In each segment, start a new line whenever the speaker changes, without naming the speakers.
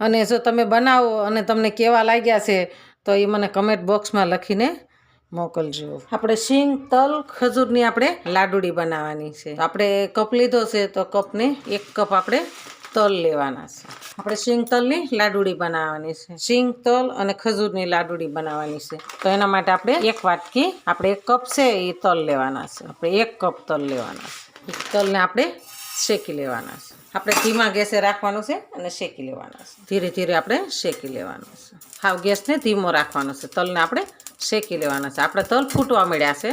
અને જો તમે બનાવો અને તમને કેવા લાગ્યા છે તો એ મને કમેન્ટ બોક્સમાં લખીને મોકલજો. આપણે સિંગ તલ ખજૂરની આપણે લાડુડી બનાવવાની છે. આપણે કપ લીધો છે તો કપને એક કપ આપણે તલ લેવાના છે. આપણે સિંગ તલની લાડુડી બનાવવાની છે. સિંગ તલ અને ખજૂરની લાડુડી બનાવવાની છે. તો એના માટે આપણે એક વાટકી આપણે એક કપ છે એ તલ લેવાના છે. આપણે એક કપ તલ લેવાના છે. તલને આપણે શેકી લેવાના છે. આપણે ધીમા ગેસે રાખવાનું છે અને શેકી લેવાનું છે. ધીરે ધીરે આપણે શેકી લેવાનું છે. હાવ ગેસને ધીમો રાખવાનો છે. તલને આપણે શેકી લેવાના છે. આપણે તલ ફૂટવા મળ્યા છે.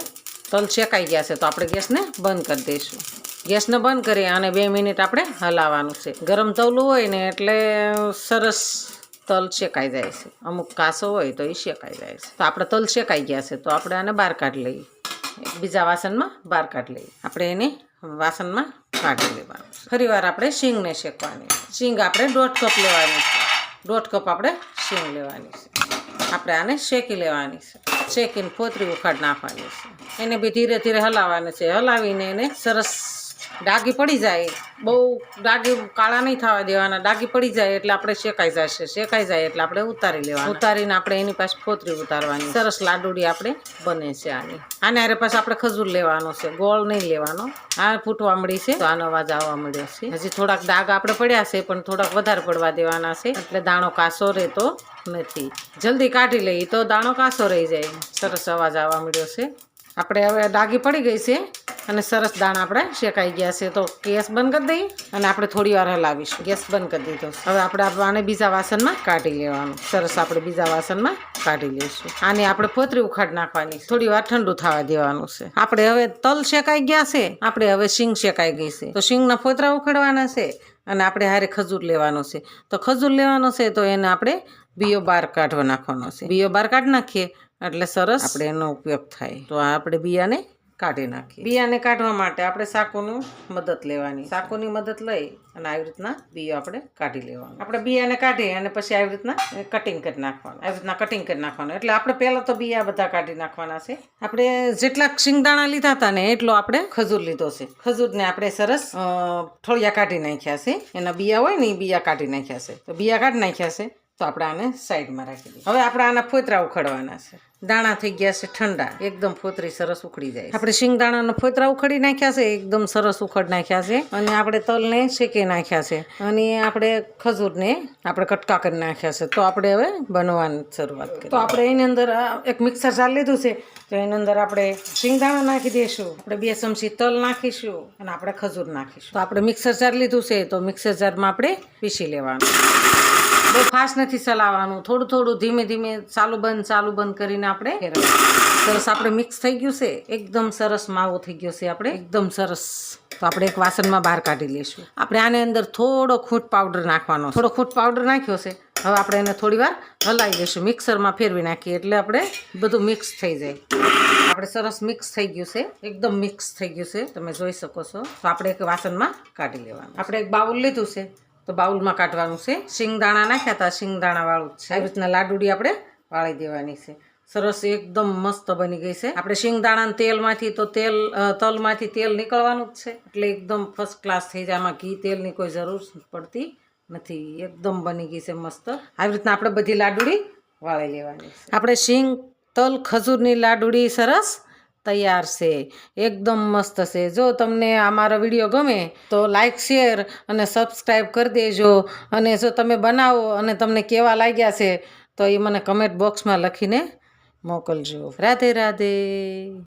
તલ શેકાઈ ગયા છે તો આપણે ગેસને બંધ કરી દઈશું. ગેસને બંધ કરી અને બે મિનિટ આપણે હલાવવાનું છે. ગરમ તવલું હોય ને એટલે સરસ તલ શેકાઈ જાય છે. અમુક કાસો હોય તો એ શેકાઈ જાય છે. તો આપણે તલ શેકાઈ ગયા છે તો આપણે આને બહાર કાઢી લઈએ. બીજા વાસણમાં બહાર કાઢી લઈએ. આપણે એને વાસણમાં કાઢી લેવાનું ફરીવાર ફરી વાર આપણે શીંગને શેકવાની. શીંગ આપણે દોઢ કપ લેવાની છે. દોઢ કપ આપણે શીંગ લેવાની છે. આપણે આને શેકી લેવાની છે. શેકીને ફોતરી ઉખાડ નાખવાની છે. એને બી ધીરે ધીરે હલાવવાની છે. હલાવીને એને સરસ ડાગી પડી જાય. બહુ ડાઘી કાળા નહીં થવા દેવાના. ડાઘી પડી જાય એટલે આપણે શેકાઈ જશે. શેકાઈ જાય એટલે આપણે ઉતારી લેવા ઉતારીને આપણે એની પાસે ફોતરી ઉતારવાની. સરસ લાડુડી આપણે બને છે આની. આને હારે પાછા આપણે ખજૂર લેવાનો છે. ગોળ નહીં લેવાનો. આ ફૂટવા મળી છે. તો આનો અવાજ આવવા મળ્યો છે. હજી થોડાક ડાઘ આપણે પડ્યા છે પણ થોડાક વધારે પડવા દેવાના છે. એટલે દાણો કાસો રહેતો નથી. જલ્દી કાઢી લઈએ તો દાણો કાસો રહી જાય. સરસ અવાજ આવવા મળ્યો છે. આપણે હવે ડાઘી પડી ગઈ છે. અને સરસ દાણા આપણે શેકાઈ ગયા છે. તો ગેસ બંધ કરી દઈએ અને આપણે થોડી વાર હલાવીશું. ગેસ બંધ કરી દીધો. હવે આપણે આને બીજા વાસણમાં કાઢી લેવાનું. સરસ આપણે બીજા વાસણમાં કાઢી લઈશું. આને આપણે ફોતરી ઉખાડ નાખવાની. થોડી વાર ઠંડુ થવા દેવાનું છે. આપણે હવે તલ શેકાઈ ગયા છે. આપણે હવે શીંગ શેકાઈ ગઈ છે. તો શીંગના ફોતરા ઉખાડવાના છે અને આપણે હારે ખજૂર લેવાનો છે. તો ખજૂર લેવાનો છે તો એને આપણે બીઓ બહાર કાઢવા નાખવાનો છે. બીઓ બહાર કાઢી નાખીએ એટલે સરસ આપણે એનો ઉપયોગ થાય. તો આપણે બિયાને કાઢી નાખીએ. બિયાને કાઢવા માટે આપણે સાકોનું મદદ લેવાની. સાકોની મદદ લઈ અને આવી રીતના બિયો આપણે કાઢી લેવાનું. આપણે બિયાને કાઢી અને પછી આવી રીતના કટિંગ કરી નાખવાનું. આવી રીતના કટિંગ કરી નાખવાનું. એટલે આપણે પહેલાં તો બિયા બધા કાઢી નાખવાના છે. આપણે જેટલા શિંગદાણા લીધા હતા ને એટલો આપણે ખજૂર લીધો છે. ખજૂરને આપણે સરસ ઠળિયા કાઢી નાખ્યા છે. એના બિયા હોય ને એ બિયા કાઢી નાખ્યા છે. તો બિયા કાઢી નાખ્યા છે. તો આપણે આને સાઈડમાં રાખી દઈએ. હવે આપણે આના ફોતરા ઉખડવાના છે. દાણા થઈ ગયા છે ઠંડા. એકદમ ફોતરી સરસ ઉખડી જાય આપણે શિંગદાણાના ફોતરા ઉખડી નાખ્યા છે. એકદમ સરસ ઉખડ નાખ્યા છે. અને આપણે તલને શેકી નાખ્યા છે. અને આપણે ખજૂરને આપણે કટકા કરી નાખ્યા છે. તો આપણે હવે બનવાની શરૂઆત કરીએ. તો આપણે એની અંદર એક મિક્સર જાર લીધું છે. તો એની અંદર આપણે શિંગદાણા નાખી દઈશું. આપણે બે ચમચી તલ નાખીશું અને આપણે ખજૂર નાખીશું. તો આપણે મિક્સર જાર લીધું છે. તો મિક્સર જારમાં આપણે પીસી લેવાનું. બહુ ફાસ્ટ નથી ચલાવવાનું. થોડું થોડું ધીમે ધીમે ચાલુ બંધ ચાલુ બંધ કરીને આપણે સરસ, આપણે મિક્સ થઈ ગયું છે. એકદમ સરસ માવો થઈ ગયો છે આપણે. એકદમ સરસ. તો આપણે એક વાસણમાં બહાર કાઢી લઈશું. આપણે આની અંદર થોડો ખૂટ પાવડર નાખવાનો થોડો ખૂટ પાવડર નાખ્યો છે. હવે આપણે એને થોડી વાર હલાવી દઈશું. મિક્સરમાં ફેરવી નાખીએ એટલે આપણે બધું મિક્સ થઈ જાય. આપણે સરસ મિક્સ થઈ ગયું છે. એકદમ મિક્સ થઈ ગયું છે. તમે જોઈ શકો છો. તો આપણે એક વાસણમાં કાઢી લેવાનું આપણે એક બાઉલ લીધું છે. તો બાઉલમાં કાઢવાનું છે. શિંગદાણા નાખ્યા હતા શિંગદાણાવાળું જ છે. આવી રીતના લાડુડી આપણે વાળી દેવાની છે. સરસ એકદમ મસ્ત બની ગઈ છે. આપણે શિંગદાણાના તેલમાંથી તો તેલ તલમાંથી તેલ નીકળવાનું જ છે. એટલે એકદમ ફર્સ્ટ ક્લાસ થઈ જાય. આમાં ઘી, તેલની કોઈ જરૂર પડતી નથી. એકદમ બની ગઈ છે મસ્ત. આવી રીતના આપણે બધી લાડુડી વાળી લેવાની આપણે શિંગ, તલ, ખજૂરની લાડુડી સરસ તૈયાર છે. એકદમ મસ્ત છે. જો તમને આ મારો વીડિયો ગમે તો લાઇક શેર અને સબસ્ક્રાઈબ કરી દેજો. અને જો તમે બનાવો અને તમને કેવા લાગ્યા છે તો એ મને કમેન્ટ બોક્સમાં લખીને મોકલજો. રાધે રાધે.